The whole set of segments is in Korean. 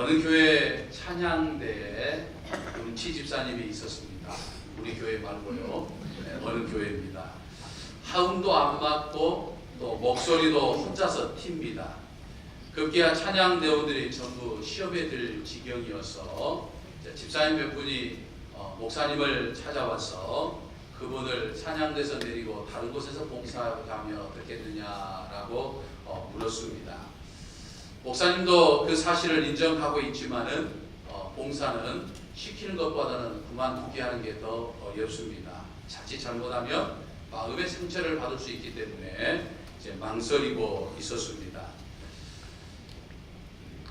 어느 교회 찬양대에 음치 집사님이 있었습니다. 우리 교회 말고요. 네, 어느 교회입니다. 하음도 안 맞고 또 목소리도 혼자서 튑니다. 급기야 찬양 대원들이 전부 시험에 들 지경이어서 집사님 몇 분이 어, 목사님을 찾아와서 그분을 찬양대에서 내리고 다른 곳에서 봉사하면 어떻겠느냐라고 어, 물었습니다. 목사님도 그 사실을 인정하고 있지만은 어, 봉사는 시키는 것보다는 그만두게 하는 게 더 어렵습니다. 자칫 잘못하면 마음의 상처를 받을 수 있기 때문에 이제 망설이고 있었습니다.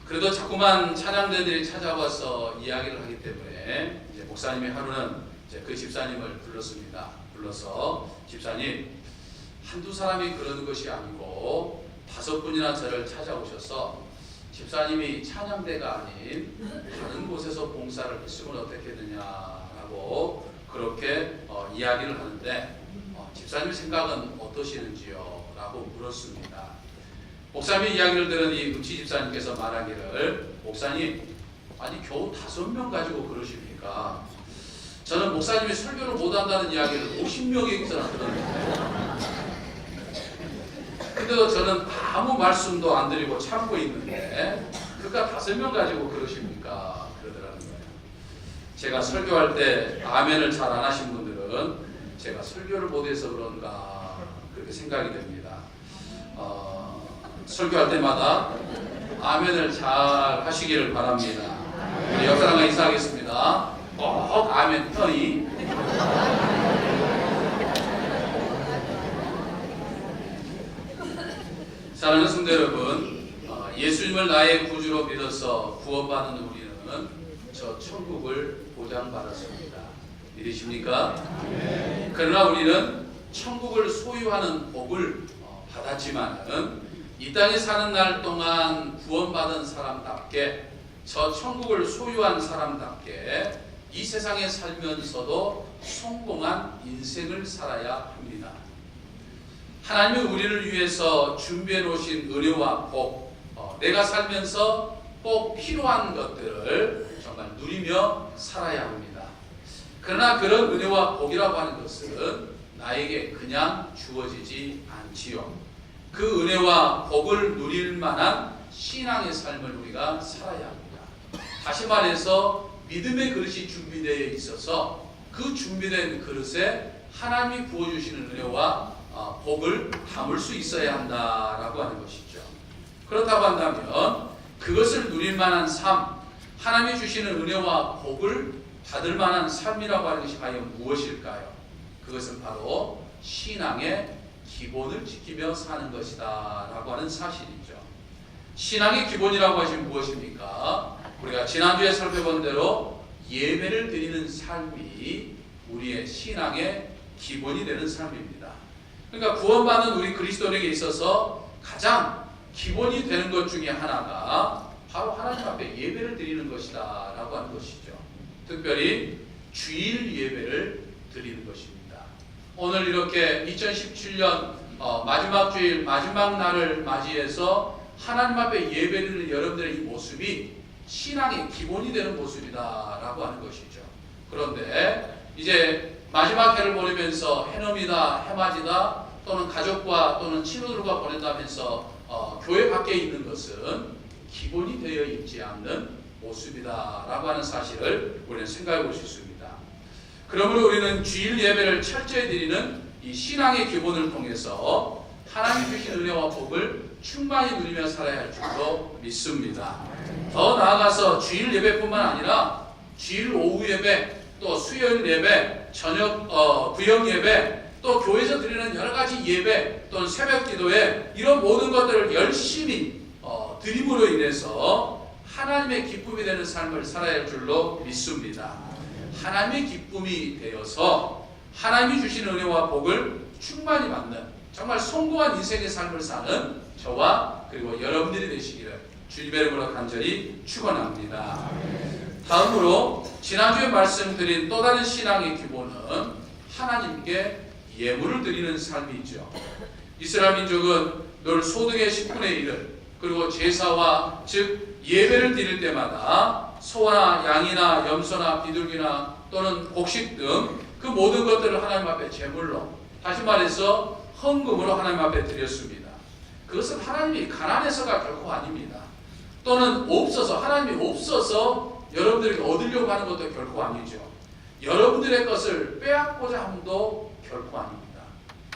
그래도 자꾸만 찬양대들이 찾아와서 이야기를 하기 때문에 이제 목사님이 하루는 이제 그 집사님을 불렀습니다. 불러서 집사님 한두 사람이 그러는 것이 아니고 다섯 분이나 저를 찾아오셔서 집사님이 찬양대가 아닌 다른 곳에서 봉사를 했으면 어떻겠느냐라고 그렇게 어, 이야기를 하는데 어, 집사님 생각은 어떠시는지요? 라고 물었습니다. 목사님의 이야기를 들은 이 음치 집사님께서 말하기를 목사님 아니 겨우 다섯 명 가지고 그러십니까? 저는 목사님이 설교를 못한다는 이야기를 50명에게서나 들었는데 근데도 저는 아무 말씀도 안 드리고 참고 있는데 그가 다섯 명 가지고 그러십니까? 그러더라는 거예요. 제가 설교할 때 아멘을 잘 안 하신 분들은 제가 설교를 못해서 그런가 그렇게 생각이 됩니다. 어, 설교할 때마다 아멘을 잘 하시기를 바랍니다. 사람과 인사하겠습니다. 꼭 아멘 편히. 사랑하는 성도 여러분, 어, 예수님을 나의 구주로 믿어서 구원받는 우리는 저 천국을 보장받았습니다. 믿으십니까? 그러나 우리는 천국을 소유하는 복을 어, 받았지만은 이 땅에 사는 날 동안 구원받은 사람답게 저 천국을 소유한 사람답게 이 세상에 살면서도 성공한 인생을 살아야 합니다. 하나님은 우리를 위해서 준비해 놓으신 은혜와 복, 어, 내가 살면서 꼭 필요한 것들을 정말 누리며 살아야 합니다. 그러나 그런 은혜와 복이라고 하는 것은 나에게 그냥 주어지지 않지요. 그 은혜와 복을 누릴 만한 신앙의 삶을 우리가 살아야 합니다. 다시 말해서 믿음의 그릇이 준비되어 있어서 그 준비된 그릇에 하나님이 부어주시는 은혜와 어, 복을 담을 수 있어야 한다라고 하는 것이죠. 그렇다고 한다면 그것을 누릴 만한 삶, 하나님이 주시는 은혜와 복을 받을 만한 삶이라고 하는 것이 과연 무엇일까요? 그것은 바로 신앙의 기본을 지키며 사는 것이다 라고 하는 사실이죠. 신앙의 기본이라고 하시면 무엇입니까? 우리가 지난주에 살펴본 대로 예배를 드리는 삶이 우리의 신앙의 기본이 되는 삶입니다. 그러니까 구원받는 우리 그리스도인에게 있어서 가장 기본이 되는 것 중에 하나가 바로 하나님 앞에 예배를 드리는 것이다 라고 하는 것이죠. 특별히 주일 예배를 드리는 것입니다. 오늘 이렇게 2017년 어, 마지막 주일 마지막 날을 맞이해서 하나님 앞에 예배드리는 여러분들의 이 모습이 신앙의 기본이 되는 모습이다 라고 하는 것이죠. 그런데 이제 마지막 해를 보내면서 해넘이다, 해맞이다 또는 가족과 또는 친구들과 보낸다면서 어, 교회 밖에 있는 것은 기본이 되어 있지 않는 모습이다라고 하는 사실을 우리는 생각해 볼수 있습니다. 그러므로 우리는 주일 예배를 철저히 드리는 이 신앙의 기본을 통해서 하나님 주신 은혜와 복을 충만히 누리며 살아야 할 줄로 믿습니다. 더 나아가서 주일 예배뿐만 아니라 주일 오후 예배, 또 수요일 예배, 저녁 어, 구역 예배, 또 교회에서 드리는 여러 가지 예배, 또는 새벽 기도회 이런 모든 것들을 열심히 어, 드림으로 인해서 하나님의 기쁨이 되는 삶을 살아야 할 줄로 믿습니다. 하나님의 기쁨이 되어서 하나님이 주시는 은혜와 복을 충만히 받는 정말 성공한 인생의 삶을 사는 저와 그리고 여러분들이 되시기를 주님의 이름으로 간절히 축원합니다. 다음으로 지난주에 말씀드린 또 다른 신앙의 기본은 하나님께 예물을 드리는 삶이죠. 이스라엘 민족은 늘 소득의 10분의 1을 그리고 제사와 즉 예배를 드릴 때마다 소나 양이나 염소나 비둘기나 또는 곡식 등 그 모든 것들을 하나님 앞에 제물로 다시 말해서 헌금으로 하나님 앞에 드렸습니다. 그것은 하나님이 가난해서가 결코 아닙니다. 또는 없어서 하나님이 없어서 여러분들에게 얻으려고 하는 것도 결코 아니죠. 여러분들의 것을 빼앗고자 함도 결코 아닙니다.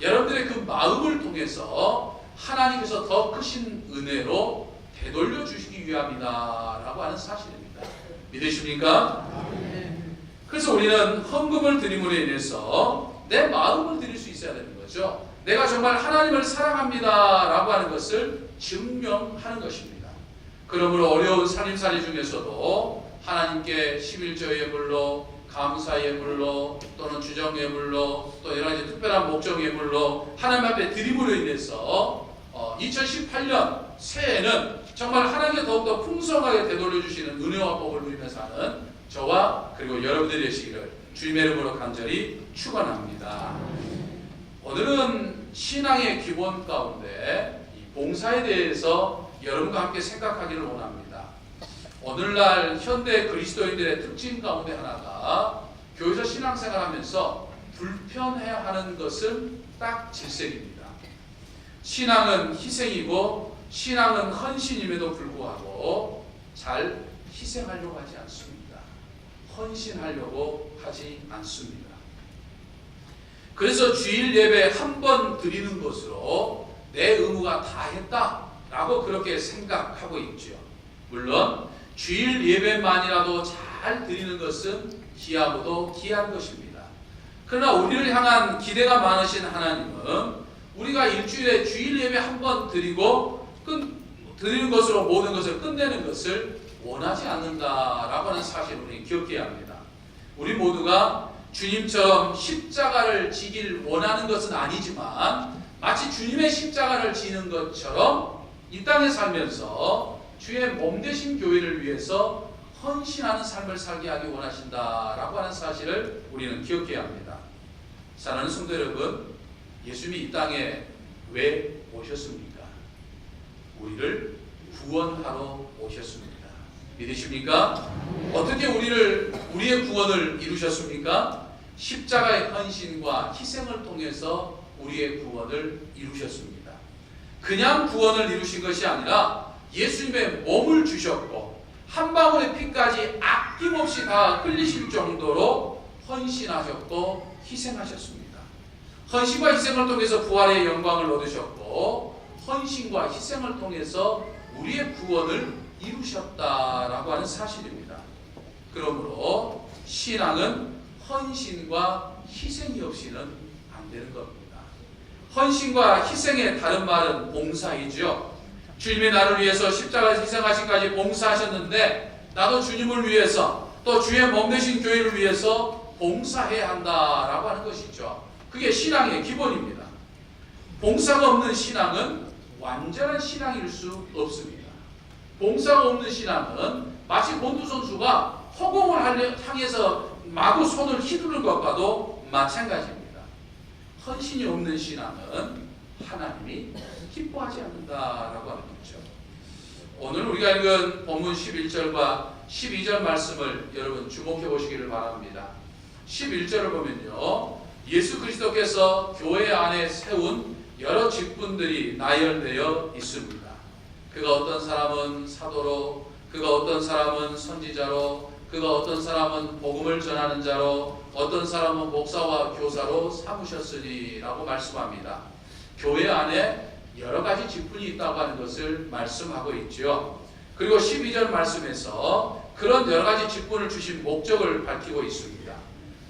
여러분들의 그 마음을 통해서 하나님께서 더 크신 은혜로 되돌려 주시기 위함이다라고 하는 사실입니다. 믿으십니까? 그래서 우리는 헌금을 드림으로 인해서 내 마음을 드릴 수 있어야 되는 거죠. 내가 정말 하나님을 사랑합니다라고 하는 것을 증명하는 것입니다. 그러므로 어려운 살림살이 중에서도 하나님께 11조 예물로 감사 예물로 또는 주정 예물로 또 여러 가지 특별한 목적 예물로 하나님 앞에 드림으로 인해서 어, 2018년 새해에는 정말 하나님께 더욱더 풍성하게 되돌려 주시는 은혜와 복을 누리면서 하는 저와 그리고 여러분들이 되시기를 주님의 이름으로 간절히 축원합니다. 오늘은 신앙의 기본 가운데 이 봉사에 대해서 여러분과 함께 생각하기를 원합니다. 오늘날 현대 그리스도인들의 특징 가운데 하나가 교회에서 신앙생활하면서 불편해야 하는 것은 딱 질색입니다. 신앙은 희생이고 신앙은 헌신임에도 불구하고 잘 희생하려고 하지 않습니다. 헌신하려고 하지 않습니다. 그래서 주일 예배 한 번 드리는 것으로 내 의무가 다 했다 라고 그렇게 생각하고 있죠. 물론 주일 예배만이라도 잘 드리는 것은 귀하고도 귀한 것입니다. 그러나 우리를 향한 기대가 많으신 하나님은 우리가 일주일에 주일 예배 한 번 드리고 끝 드리는 것으로 모든 것을 끝내는 것을 원하지 않는다라고 하는 사실을 우리 기억해야 합니다. 우리 모두가 주님처럼 십자가를 지길 원하는 것은 아니지만 마치 주님의 십자가를 지는 것처럼 이 땅에 살면서 주의 몸 대신 교회를 위해서 헌신하는 삶을 살게 하기 원하신다라고 하는 사실을 우리는 기억해야 합니다. 사랑하는 성도 여러분, 예수님이 이 땅에 왜 오셨습니까? 우리를 구원하러 오셨습니다. 믿으십니까? 어떻게 우리를 우리의 구원을 이루셨습니까? 십자가의 헌신과 희생을 통해서 우리의 구원을 이루셨습니다. 그냥 구원을 이루신 것이 아니라 예수님의 몸을 주셨고 한 방울의 피까지 아낌없이 다 흘리실 정도로 헌신하셨고 희생하셨습니다. 헌신과 희생을 통해서 부활의 영광을 얻으셨고 헌신과 희생을 통해서 우리의 구원을 이루셨다라고 하는 사실입니다. 그러므로 신앙은 헌신과 희생이 없이는 안 되는 겁니다. 헌신과 희생의 다른 말은 봉사이죠. 주님이 나를 위해서 십자가에서 희생하신까지 봉사하셨는데 나도 주님을 위해서 또 주의 몸 되신 교회를 위해서 봉사해야 한다라고 하는 것이죠. 그게 신앙의 기본입니다. 봉사가 없는 신앙은 완전한 신앙일 수 없습니다. 봉사가 없는 신앙은 마치 권투 선수가 허공을 향해서 마구 손을 휘두르는 것과도 마찬가지입니다. 헌신이 없는 신앙은 하나님이 기뻐하지 않는다라고 하는 거죠. 오늘 우리가 읽은 본문 11절과 12절 말씀을 여러분 주목해 보시기를 바랍니다. 11절을 보면요. 예수 그리스도께서 교회 안에 세운 여러 직분들이 나열되어 있습니다. 그가 어떤 사람은 사도로, 그가 어떤 사람은 선지자로, 그가 어떤 사람은 복음을 전하는 자로, 어떤 사람은 목사와 교사로 삼으셨으니라고 말씀합니다. 교회 안에 여러 가지 직분이 있다고 하는 것을 말씀하고 있죠. 그리고 12절 말씀에서 그런 여러 가지 직분을 주신 목적을 밝히고 있습니다.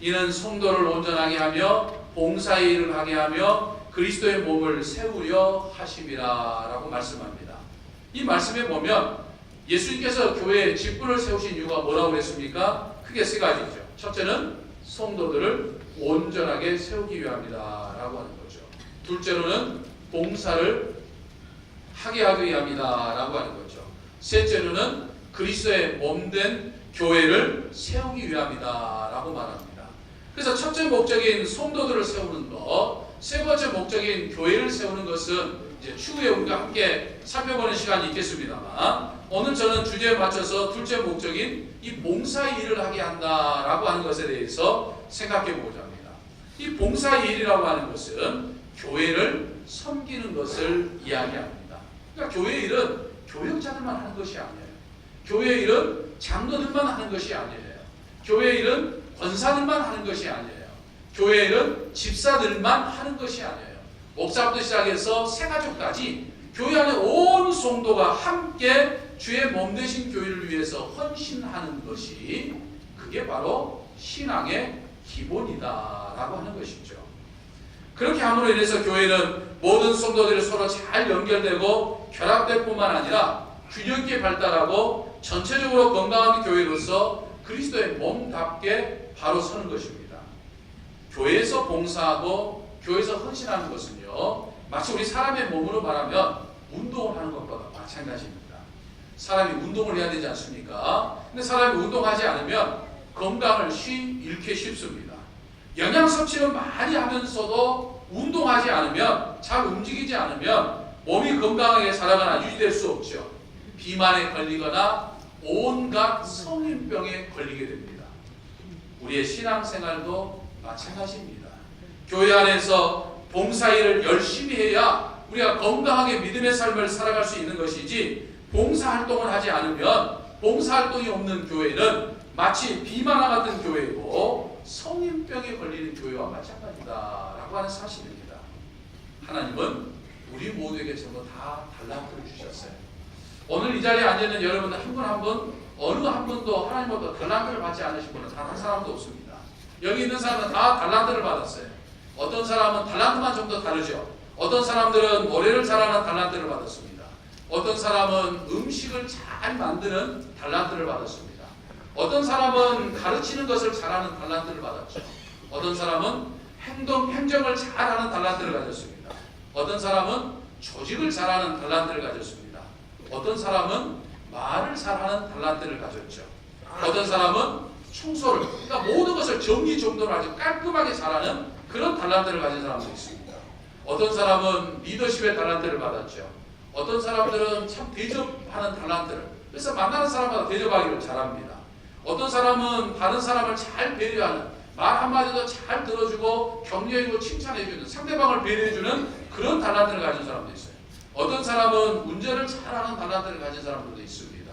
이는 성도를 온전하게 하며 봉사의 일을 하게 하며 그리스도의 몸을 세우려 하심이라라고 말씀합니다. 이 말씀에 보면 예수님께서 교회에 직분을 세우신 이유가 뭐라고 그랬습니까? 크게 세 가지죠. 첫째는 성도들을 온전하게 세우기 위함이다 라고 하는 거죠. 둘째로는 봉사를 하게 하기 위함이다 라고 하는 거죠. 셋째로는 그리스도의 몸된 교회를 세우기 위함이다 라고 말합니다. 그래서 첫째 목적인 성도들을 세우는 것, 세 번째 목적인 교회를 세우는 것은 이제 추후에 우리가 함께 살펴보는 시간이 있겠습니다만 오늘 저는 주제에 맞춰서 둘째 목적인 이 봉사 일을 하게 한다라고 하는 것에 대해서 생각해 보고자 합니다. 이 봉사 일이라고 하는 것은 교회를 섬기는 것을 이야기합니다. 그러니까 교회 일은 교역자들만 하는 것이 아니에요. 교회 일은 장로들만 하는 것이 아니에요. 교회 일은 권사들만 하는 것이 아니에요. 교회 일은 집사들만 하는 것이 아니에요. 목사부터 시작해서 새가족까지 교회 안에 온 성도가 함께 주의 몸 되신 교회를 위해서 헌신하는 것이 그게 바로 신앙의 기본이다라고 하는 것이죠. 그렇게 함으로 인해서 교회는 모든 성도들이 서로 잘 연결되고 결합될 뿐만 아니라 균형 있게 발달하고 전체적으로 건강한 교회로서 그리스도의 몸답게 바로 서는 것입니다. 교회에서 봉사하고 교회에서 헌신하는 것은요, 마치 우리 사람의 몸으로 말하면 운동을 하는 것과 마찬가지입니다. 사람이 운동을 해야 되지 않습니까? 근데 사람이 운동하지 않으면 건강을 쉬, 잃기 쉽습니다. 영양 섭취를 많이 하면서도 운동하지 않으면, 잘 움직이지 않으면 몸이 건강하게 살아가나 유지될 수 없죠. 비만에 걸리거나 온갖 성인병에 걸리게 됩니다. 우리의 신앙생활도 마찬가지입니다. 교회 안에서 봉사일을 열심히 해야 우리가 건강하게 믿음의 삶을 살아갈 수 있는 것이지 봉사활동을 하지 않으면 봉사활동이 없는 교회는 마치 비만화 같은 교회고 성인병에 걸리는 교회와 마찬가지다 라고 하는 사실입니다. 하나님은 우리 모두에게 전부 다 달란트를 주셨어요. 오늘 이 자리에 앉아있는 여러분들 한분한분 어느 한 분도 하나님부터 달란트를 받지 않으신 분은 단 한 사람도 없습니다. 여기 있는 사람은 다 달란트를 받았어요. 어떤 사람은 달란트만 좀 더 다르죠. 어떤 사람들은 노래를 잘하는 달란트를 받았습니다. 어떤 사람은 음식을 잘 만드는 달란트를 받았습니다. 어떤 사람은 가르치는 것을 잘하는 달란트를 받았죠. 어떤 사람은 행동, 행정을 잘하는 달란트를 가졌습니다. 어떤 사람은 조직을 잘하는 달란트를 가졌습니다. 어떤 사람은 말을 잘하는 달란트를 가졌죠. 어떤 사람은 청소를, 그러니까 모든 것을 정리정돈을 아주 깔끔하게 잘하는 그런 달란트를 가진 사람도 있습니다. 어떤 사람은 리더십의 달란트를 받았죠. 어떤 사람들은 참 대접하는 달란트를, 그래서 만나는 사람마다 대접하기를 잘합니다. 어떤 사람은 다른 사람을 잘 배려하는, 말 한마디도 잘 들어주고 격려해주고 칭찬해주는, 상대방을 배려해주는 그런 달란트를 가진 사람도 있어요. 어떤 사람은 운전을 잘하는 달란트를 가진 사람들도 있습니다.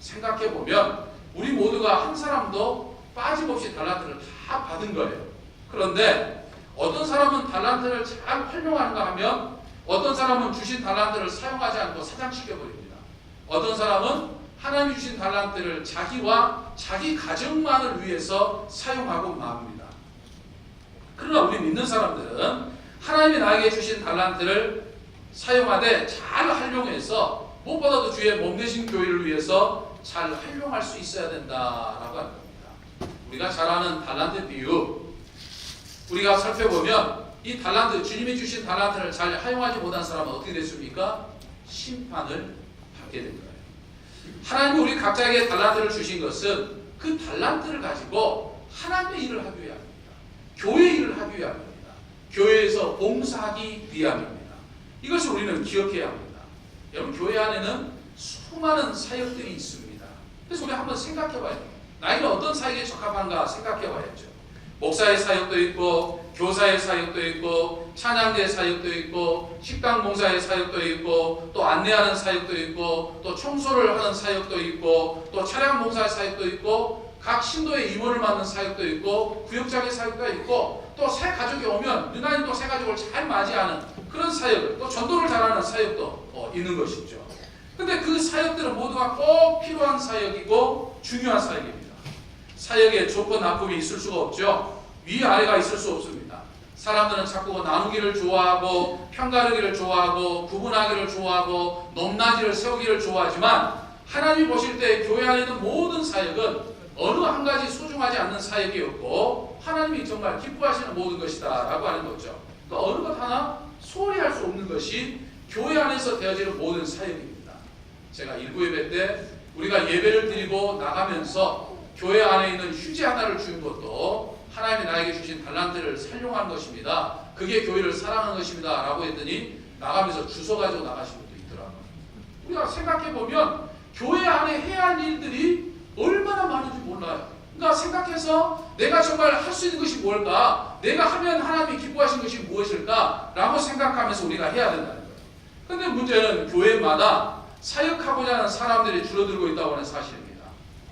생각해 보면 우리 모두가 한 사람도 빠짐없이 달란트를 다 받은 거예요. 그런데 어떤 사람은 달란트를 잘 활용하는가 하면 어떤 사람은 주신 달란트를 사용하지 않고 사장시켜 버립니다. 어떤 사람은 하나님 주신 달란트를 자기와 자기 가정만을 위해서 사용하고 맙니다. 그러나 우리 믿는 사람들은 하나님이 나에게 주신 달란트를 사용하되 잘 활용해서 무엇보다도 주의 몸 되신 교회를 위해서 잘 활용할 수 있어야 된다라고 하는 겁니다. 우리가 잘 아는 달란트 비유 우리가 살펴보면 이 달란트 주님이 주신 달란트를 잘 활용하지 못한 사람은 어떻게 됐습니까? 심판을 받게 된 거예요. 하나님이 우리 각자에게 달란트를 주신 것은 그 달란트를 가지고 하나님의 일을 하기 위함입니다. 교회 일을 하기 위함입니다. 교회에서 봉사하기 위함입니다. 이것을 우리는 기억해야 합니다. 여러분 교회 안에는 수많은 사역들이 있습니다. 그래서 우리 한번 생각해봐야 돼요. 나에게 어떤 사역에 적합한가 생각해봐야죠. 목사의 사역도 있고 교사의 사역도 있고 찬양대 사역도 있고 식당 봉사의 사역도 있고 또 안내하는 사역도 있고 또 청소를 하는 사역도 있고 또 차량 봉사의 사역도 있고 각 신도의 임원을 맡는 사역도 있고 구역장의 사역도 있고 또 새 가족이 오면 유난히 또 새 가족을 잘 맞이하는 그런 사역 또 전도를 잘하는 사역도 어, 있는 것이죠. 근데 그 사역들은 모두가 꼭 필요한 사역이고 중요한 사역입니다. 사역에 좋고 나쁨이 있을 수가 없죠. 위아래가 있을 수 없습니다. 사람들은 자꾸 나누기를 좋아하고 편가르기를 좋아하고 구분하기를 좋아하고 높낮이를 세우기를 좋아하지만 하나님이 보실 때 교회 안에 있는 모든 사역은 어느 한 가지 소중하지 않는 사역이었고 하나님이 정말 기뻐하시는 모든 것이다 라고 하는 거죠. 그러니까 어느 것 하나 소홀히 할 수 없는 것이 교회 안에서 되어지는 모든 사역입니다. 제가 일부 예배 때 우리가 예배를 드리고 나가면서 교회 안에 있는 휴지 하나를 주는 것도 하나님이 나에게 주신 달란트를 살용한 것입니다. 그게 교회를 사랑하는 것입니다. 라고 했더니 나가면서 주워 가지고 나가신 분도 있더라고요. 우리가 생각해 보면 교회 안에 해야 할 일들이 얼마나 많은지 몰라요. 그러니까 생각해서 내가 정말 할 수 있는 것이 뭘까? 내가 하면 하나님이 기뻐하신 것이 무엇일까? 라고 생각하면서 우리가 해야 된다는 거예요. 근데 문제는 교회마다 사역하고자 하는 사람들이 줄어들고 있다고 하는 사실입니다.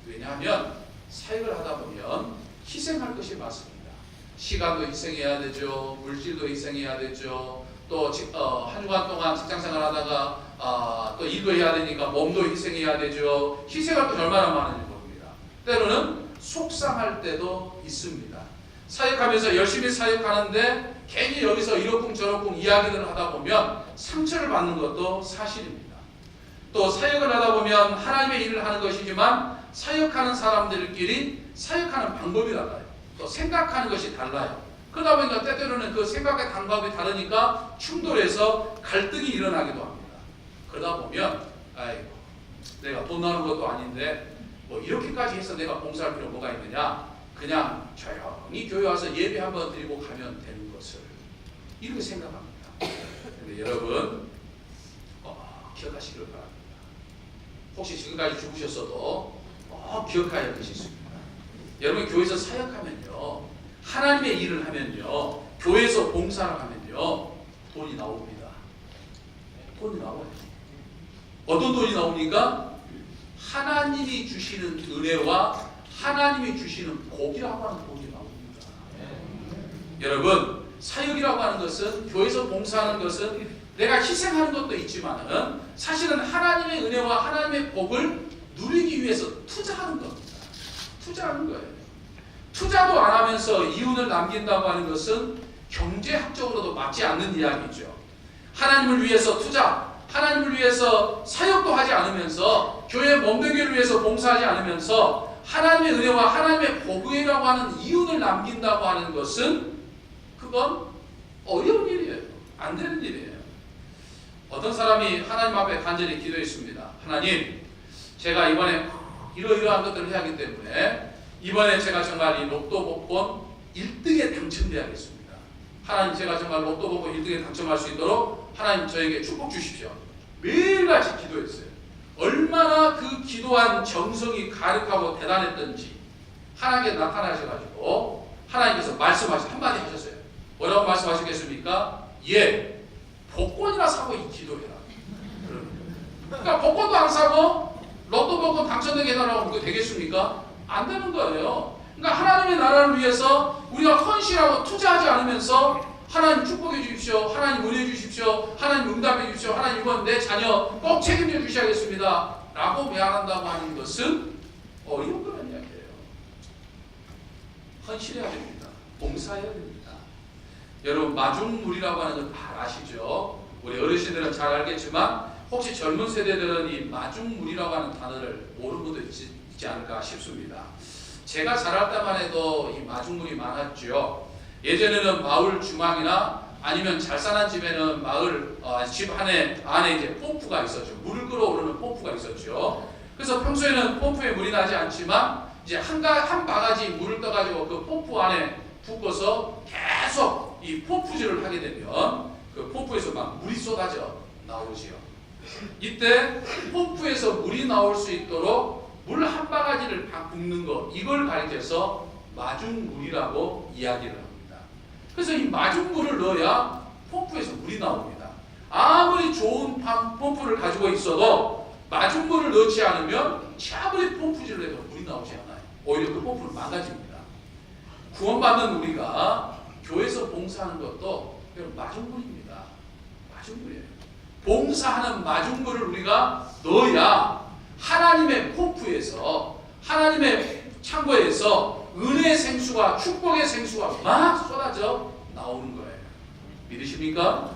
왜냐하면 사역을 하다 보면 희생할 것이 많습니다. 시간도 희생해야 되죠. 물질도 희생해야 되죠. 또 어, 한 주간 동안 직장 생활 하다가 아, 또 일도 해야 되니까 몸도 희생해야 되죠. 희생할 때 얼마나 많은지 모릅니다. 때로는 속상할 때도 있습니다. 사역하면서 열심히 사역하는데 괜히 여기서 이러쿵 저러쿵 이야기를 하다 보면 상처를 받는 것도 사실입니다. 또 사역을 하다 보면 하나님의 일을 하는 것이지만 사역하는 사람들끼리 사역하는 방법이 달라요. 또 생각하는 것이 달라요. 그러다 보니까 때때로는 그 생각의 방법이 다르니까 충돌해서 갈등이 일어나기도 합니다. 그러다 보면 아이고 내가 돈 나오는 것도 아닌데 뭐 이렇게까지 해서 내가 봉사할 필요 뭐가 있느냐 그냥 조용히 교회 와서 예배 한번 드리고 가면 되는 것을 이렇게 생각합니다. 근데 여러분 어, 기억하시길 바랍니다. 혹시 지금까지 죽으셨어도 꼭 기억해야 할 것이 있습니다. 여러분 교회에서 사역하면요 하나님의 일을 하면요 교회에서 봉사를 하면요 돈이 나옵니다. 돈이 나와요. 어떤 돈이 나옵니까? 하나님이 주시는 은혜와 하나님이 주시는 복이라고 하는 돈이 나옵니다. 여러분 사역이라고 하는 것은 교회에서 봉사하는 것은 내가 희생하는 것도 있지만은 사실은 하나님의 은혜와 하나님의 복을 누리기 위해서 투자하는 겁니다. 투자하는 거예요. 투자도 안 하면서 이윤을 남긴다고 하는 것은 경제학적으로도 맞지 않는 이야기죠. 하나님을 위해서 투자, 하나님을 위해서 사역도 하지 않으면서 교회 몸되기를 위해서 봉사하지 않으면서 하나님의 은혜와 하나님의 복이라고 하는 이윤을 남긴다고 하는 것은 그건 어려운 일이에요. 안 되는 일이에요. 어떤 사람이 하나님 앞에 간절히 기도했습니다. 하나님, 제가 이번에 이러이러한 것들을 해야 하기 때문에 이번에 제가 정말 이 로또 복권 1등에 당첨돼야겠습니다. 하나님 제가 정말 로또 복권 1등에 당첨할 수 있도록 하나님 저에게 축복 주십시오. 매일같이 기도했어요. 얼마나 그 기도한 정성이 가득하고 대단했던지 하나님께 나타나셔가지고 하나님께서 말씀하시 한마디 하셨어요. 뭐라고 말씀하시겠습니까? 예, 복권이나 사고 이 기도해라. 그러니까 복권도 안 사고 로또 복권 당첨되게 해달라고 그거 되겠습니까? 안 되는 거예요. 그러니까 하나님의 나라를 위해서 우리가 헌신하고 투자하지 않으면서 하나님 축복해 주십시오. 하나님 은혜 주십시오. 하나님 응답해 주십시오. 하나님 이번 내 자녀 꼭 책임져 주셔야겠습니다. 라고 매한한다고 하는 것은 거란 이야기예요. 헌신해야 됩니다. 봉사해야 됩니다. 여러분 마중물이라고 하는 건다 아시죠? 우리 어르신들은 잘 알겠지만 혹시 젊은 세대들은 이 마중물이라고 하는 단어를 모르는 분도 있지, 있지 않을까 싶습니다. 제가 자랄 때만 해도 이 마중물이 많았죠. 예전에는 마을 중앙이나 아니면 잘 사는 집에는 마을 어, 집 안에 안에 이제 펌프가 있었죠. 물을 끌어오르는 펌프가 있었죠. 그래서 평소에는 펌프에 물이 나지 않지만 이제 한가 한 바가지 물을 떠가지고 그 펌프 안에 붓고서 계속 이 펌프질을 하게 되면 그 펌프에서 막 물이 쏟아져 나오지요. 이때 펌프에서 물이 나올 수 있도록 물 한 바가지를 다 붓는 것 이걸 가리켜서 마중물이라고 이야기를 합니다. 그래서 이 마중물을 넣어야 펌프에서 물이 나옵니다. 아무리 좋은 팜- 펌프를 가지고 있어도 마중물을 넣지 않으면 아무리 펌프질을 해도 물이 나오지 않아요. 오히려 그 펌프를 망가집니다. 구원받는 우리가 교회에서 봉사하는 것도 마중물입니다. 마중물이에요. 봉사하는 마중물을 우리가 넣어야 하나님의 펌프에서 하나님의 창고에서 은혜의 생수가 축복의 생수가 막 쏟아져 나오는 거예요. 믿으십니까?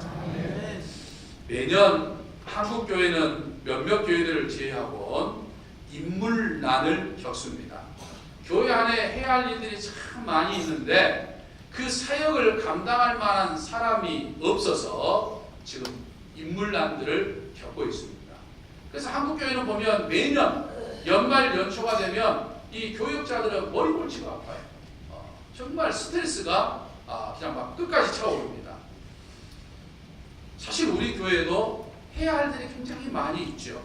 매년 한국 교회는 몇몇 교회들을 제외하고 인물난을 겪습니다. 교회 안에 해야 할 일들이 참 많이 있는데 그 사역을 감당할 만한 사람이 없어서 지금 인물난들을 겪고 있습니다. 그래서 한국 교회는 보면 매년 연말 연초가 되면 이 교육자들은 머리 골치가 아파요. 어, 정말 스트레스가 아, 그냥 막 끝까지 차오릅니다. 사실 우리 교회도 해야 할 일이 굉장히 많이 있죠.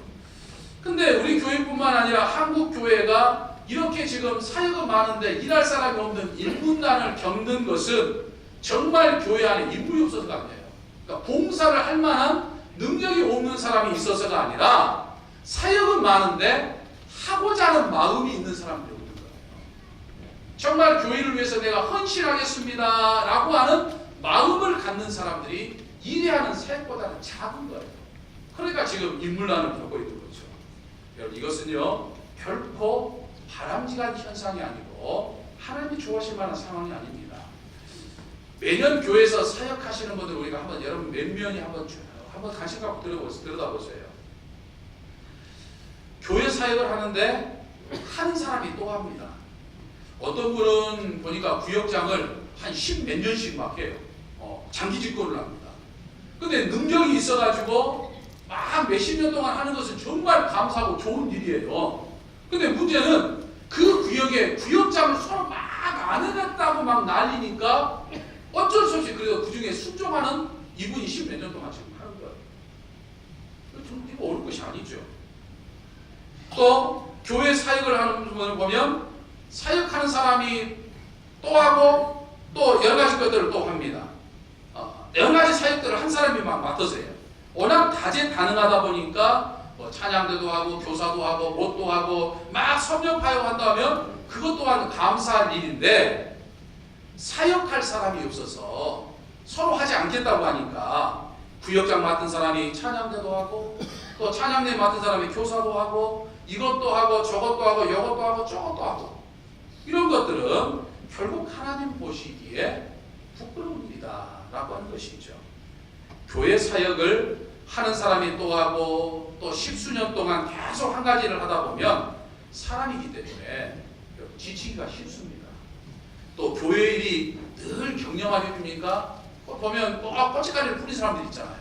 근데 우리 교회뿐만 아니라 한국 교회가 이렇게 지금 사역은 많은데 일할 사람이 없는 일분단을 겪는 것은 정말 교회 안에 인물이 없어서가 아니에요. 그러니까 봉사를 할 만한 능력이 없는 사람이 있어서가 아니라 사역은 많은데 하고자 하는 마음이 있는 사람들이 없는 거예요. 정말 교회를 위해서 내가 헌신하겠습니다 라고 하는 마음을 갖는 사람들이 일해하는 사역보다는 작은 거예요. 그러니까 지금 인물난을 겪고 있는 거죠. 여러분 이것은요 결코 바람직한 현상이 아니고 하나님이 좋아하실 만한 상황이 아닙니다. 매년 교회에서 사역하시는 분들 우리가 한번 여러분 몇 명이 한번 쭉 한번 관심 갖고. 들여다보세요. 교회 사역을 하는데 한 사람이 또 합니다. 어떤 분은 보니까 구역장을 한 십 몇 년씩 막 해요. 어, 장기 집권을 합니다. 근데 능력이 있어가지고 막 몇십 년 동안 하는 것은 정말 감사하고 좋은 일이에요. 근데 문제는 그 구역에 구역장을 서로 막 안 해놨다고 막 난리니까 어쩔 수 없이 그래도 그 중에 순종하는 이분이 십몇 년 동안 지금 하는 거예요. 좀 이거 어려운 것이 아니죠. 또 교회 사역을 하는 분을 보면 사역하는 사람이 또 하고 또 여러 가지 것들을 또 합니다. 어, 여러 가지 사역들을 한 사람이 막 해요. 워낙 다재다능하다 보니까 뭐 찬양대도 하고 교사도 하고 뭣도 하고 막 섭렵하여 한다면 그것 또한 감사할 일인데 사역할 사람이 없어서 서로 하지 않겠다고 하니까 구역장 맡은 사람이 찬양대도 하고 또 찬양대 맡은 사람이 교사도 하고 이것도 하고 저것도 하고 이것도 하고 저것도 하고 이런 것들은 결국 하나님 보시기에 부끄러운 일이다 라고 하는 것이죠. 교회 사역을 하는 사람이 또 하고 또 십수년 동안 계속 한 가지를 하다 보면 사람이기 때문에 지치기가 쉽습니다. 또 교회 일이 늘 경영하게 됩니까? 보면 또 아, 꼬치까리를 뿌린 사람들 있잖아요.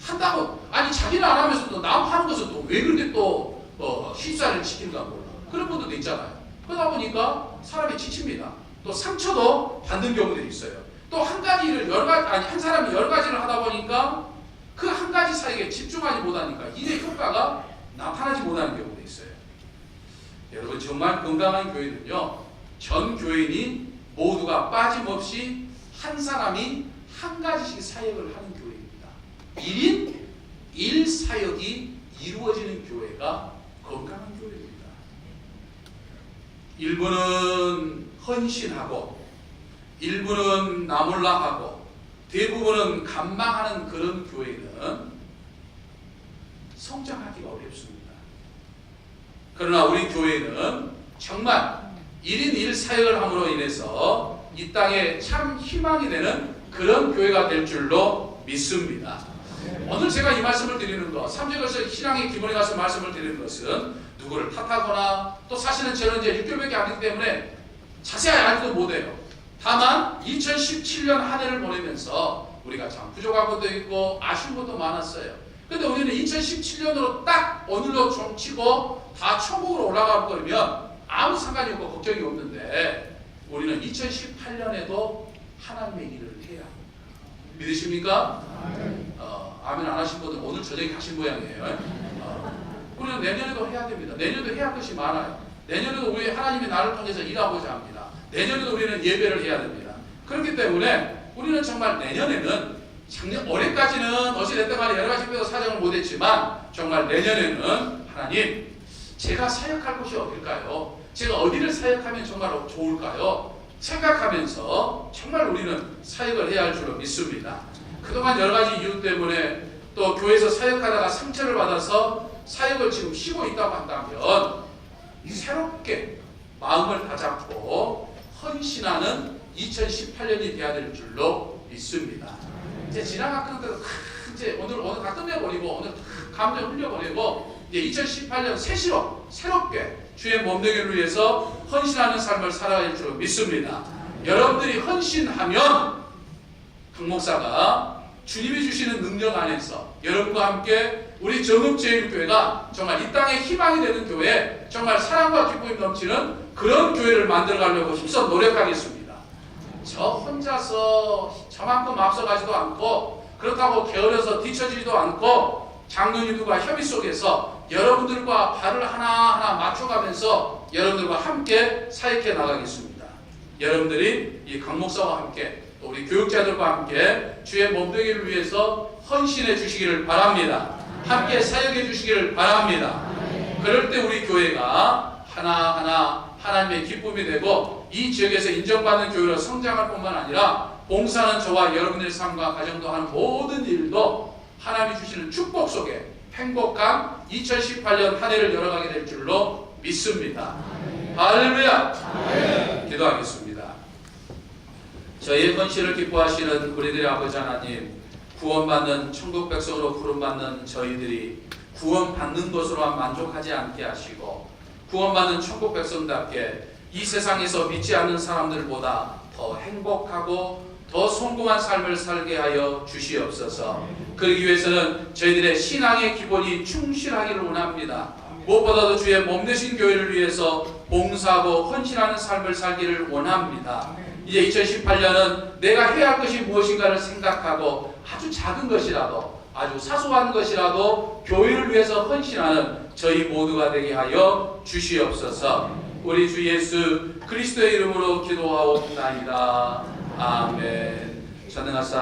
한다고 아니 자기는 안 하면서도 남 하는 것은 또 왜 그렇게 또 어, 휩싸를 지킨가 몰라. 그런 분들도 있잖아요. 그러다 보니까 사람이 지칩니다. 또 상처도 받는 경우들이 있어요. 또 한 가지를 여러 가지 아니 한 사람이 여러 가지를 하다 보니까 그 한 가지 사이에 집중하지 못하니까 일의 효과가 나타나지 못하는 경우도 있어요. 여러분 정말 건강한 교회는요 전 교인이 모두가 빠짐없이 한 사람이 한 가지씩 사역을 하는 교회입니다. 1인 1 사역이 이루어지는 교회가 건강한 교회입니다. 일부는 헌신하고 일부는 나몰라 하고 대부분은 감망하는 그런 교회는 성장하기가 어렵습니다. 그러나 우리 교회는 정말 1인 1 사역을 함으로 인해서 이 땅에 참 희망이 되는 그런 교회가 될 줄로 믿습니다. 오늘 제가 이 말씀을 드리는 것, 3절에서 신앙의 기본에 가서 말씀을 드리는 것은 누구를 탓하거나 또 사실은 저는 이제 6개월밖에 안 되기 때문에 자세히 알지도 못해요. 다만 2017년 한 해를 보내면서 우리가 참 부족한 것도 있고 아쉬운 것도 많았어요. 근데 우리는 2017년으로 딱 오늘로 좀 치고 다 천국으로 올라가 버리면 아무 상관이 없고 걱정이 없는데 우리는 2018년에도 하나님의 일을 해야. 믿으십니까? 어, 아멘 안 하신 분들 오늘 저녁에 가신 모양이에요. 어, 우리는 내년에도 해야 됩니다. 내년에도 해야 할 것이 많아요. 내년에도 우리 하나님이 나를 통해서 일하고자 합니다. 내년에도 우리는 예배를 해야 됩니다. 그렇기 때문에 우리는 정말 내년에는 작년 올해까지는 어찌됐든 간에 여러 가지 빼서 사정을 못했지만 정말 내년에는 하나님 제가 사역할 곳이 어딜까요? 제가 어디를 사역하면 정말 좋을까요? 생각하면서 정말 우리는 사역을 해야 할 줄로 믿습니다. 그동안 여러 가지 이유 때문에 또 교회에서 사역하다가 상처를 받아서 사역을 지금 쉬고 있다고 한다면 새롭게 마음을 다잡고 헌신하는 2018년이 돼야 될 줄로 믿습니다. 이제 지나간 것들은 이제 오늘 오늘 다 끝내버리고 오늘 다 감정 흘려버리고 이제 2018년 새시로 새롭게 주의 몸되기를 위해서 헌신하는 삶을 살아야 할 줄로 믿습니다. 여러분들이 헌신하면 강 목사가 주님이 주시는 능력 안에서 여러분과 함께 우리 정읍제일교회가 정말 이 땅에 희망이 되는 교회, 정말 사랑과 기쁨이 넘치는 그런 교회를 만들어가려고 힘써 노력하겠습니다. 저 혼자서 저만큼 앞서가지도 않고 그렇다고 게을러서 뒤처지지도 않고 장로님들과 협의 속에서 여러분들과 발을 하나하나 맞춰가면서 여러분들과 함께 사역해 나가겠습니다. 여러분들이 이 강목사와 함께 또 우리 교육자들과 함께 주의 몸되기를 위해서 헌신해 주시기를 바랍니다. 함께 사역해 주시기를 바랍니다. 그럴 때 우리 교회가 하나하나 하나님의 기쁨이 되고 이 지역에서 인정받는 교회로 성장할 뿐만 아니라 봉사는 저와 여러분의 삶과 가정도 하는 모든 일도 하나님이 주시는 축복 속에 행복한 2018년 한 해를 열어가게 될 줄로 믿습니다. 할렐루야! 기도하겠습니다. 저희의 헌신을 기뻐하시는 우리들의 아버지 하나님, 구원받는 천국 백성으로 부름받는 저희들이 구원받는 것으로만 만족하지 않게 하시고 구원받는 천국 백성답게 이 세상에서 믿지 않는 사람들보다 더 행복하고 더 성공한 삶을 살게 하여 주시옵소서. 그러기 위해서는 저희들의 신앙의 기본이 충실하기를 원합니다. 무엇보다도 주의 몸 되신 교회를 위해서 봉사하고 헌신하는 삶을 살기를 원합니다. 이제 2018년은 내가 해야 할 것이 무엇인가를 생각하고 아주 작은 것이라도 아주 사소한 것이라도 교회를 위해서 헌신하는 저희 모두가 되게 하여 주시옵소서. 우리 주 예수 그리스도의 이름으로 기도하옵나이다. 아멘. 전능하사